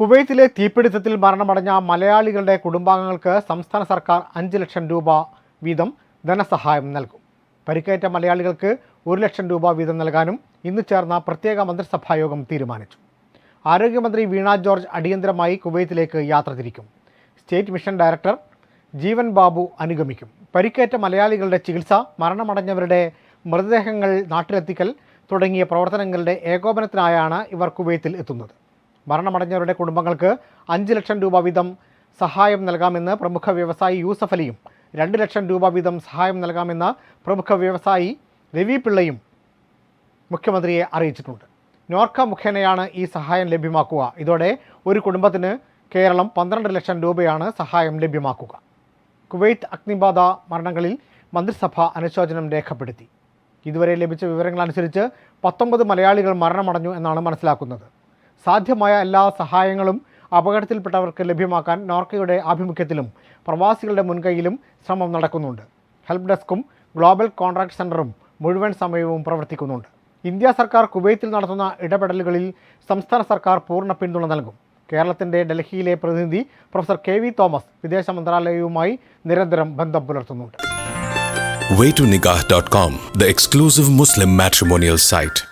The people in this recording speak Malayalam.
കുവൈത്തിലെ തീപിടുത്തത്തിൽ മരണമടഞ്ഞ മലയാളികളുടെ കുടുംബാംഗങ്ങൾക്ക് സംസ്ഥാന സർക്കാർ അഞ്ച് ലക്ഷം രൂപ വീതം ധനസഹായം നൽകും. പരിക്കേറ്റ മലയാളികൾക്ക് ഒരു ലക്ഷം രൂപ വീതം നൽകാനും ഇന്ന് ചേർന്ന പ്രത്യേക മന്ത്രിസഭാ യോഗം തീരുമാനിച്ചു. ആരോഗ്യമന്ത്രി വീണ ജോർജ് അടിയന്തരമായി കുവൈത്തിലേക്ക് യാത്ര തിരിക്കും. State mission director Jeevan Babu അനുഗമിക്കും. പരിക്കേറ്റ മലയാളികളുടെ ചികിത്സ മരണമടഞ്ഞവരുടെ മൃതദേഹങ്ങൾ നാട്ടിലെത്തിക്കൽ തുടങ്ങിയ പ്രവർത്തനങ്ങളുടെ ഏകോപനത്തിനായാണ് ഇവർ കുവൈത്തിൽ എത്തുന്നത്. മരണമടഞ്ഞവരുടെ കുടുംബങ്ങൾക്ക് അഞ്ച് ലക്ഷം രൂപ വീതം സഹായം നൽകാമെന്ന് പ്രമുഖ വ്യവസായി യൂസഫ് അലിയും രണ്ട് ലക്ഷം രൂപ വീതം സഹായം നൽകാമെന്ന് പ്രമുഖ വ്യവസായി രവി പിള്ളയും മുഖ്യമന്ത്രിയെ അറിയിച്ചിട്ടുണ്ട്. നോർക്ക മുഖേനയാണ് ഈ സഹായം ലഭ്യമാക്കുക. ഇതോടെ ഒരു കുടുംബത്തിന് കേരളം പന്ത്രണ്ട് ലക്ഷം രൂപയാണ് സഹായം ലഭ്യമാക്കുക. കുവൈത്ത് അഗ്നിബാധ മരണങ്ങളിൽ മന്ത്രിസഭ അനുശോചനം രേഖപ്പെടുത്തി. ഇതുവരെ ലഭിച്ച വിവരങ്ങളനുസരിച്ച് പത്തൊമ്പത് മലയാളികൾ മരണമടഞ്ഞു എന്നാണ് മനസ്സിലാക്കുന്നത്. സാധ്യമായ എല്ലാ സഹായങ്ങളും അപകടത്തിൽപ്പെട്ടവർക്ക് ലഭ്യമാക്കാൻ നോർക്കയുടെ ആഭിമുഖ്യത്തിലും പ്രവാസികളുടെ മുൻകൈയിലും ശ്രമം നടക്കുന്നുണ്ട്. ഹെൽപ്പ് ഡെസ്കും ഗ്ലോബൽ കോൺട്രാക്ട് സെന്ററും മുഴുവൻ സമയവും പ്രവർത്തിക്കുന്നുണ്ട്. ഇന്ത്യ സർക്കാർ കുവൈത്തിൽ നടത്തുന്ന ഇടപെടലുകളിൽ സംസ്ഥാന സർക്കാർ പൂർണ പിന്തുണ നൽകും. കേരളത്തിന്റെ ഡൽഹിയിലെ പ്രതിനിധി പ്രൊഫസർ കെ വി തോമസ് വിദേശ മന്ത്രാലയവുമായി നിരന്തരം ബന്ധം പുലർത്തുന്നുണ്ട്. The exclusive Muslim matrimonial site.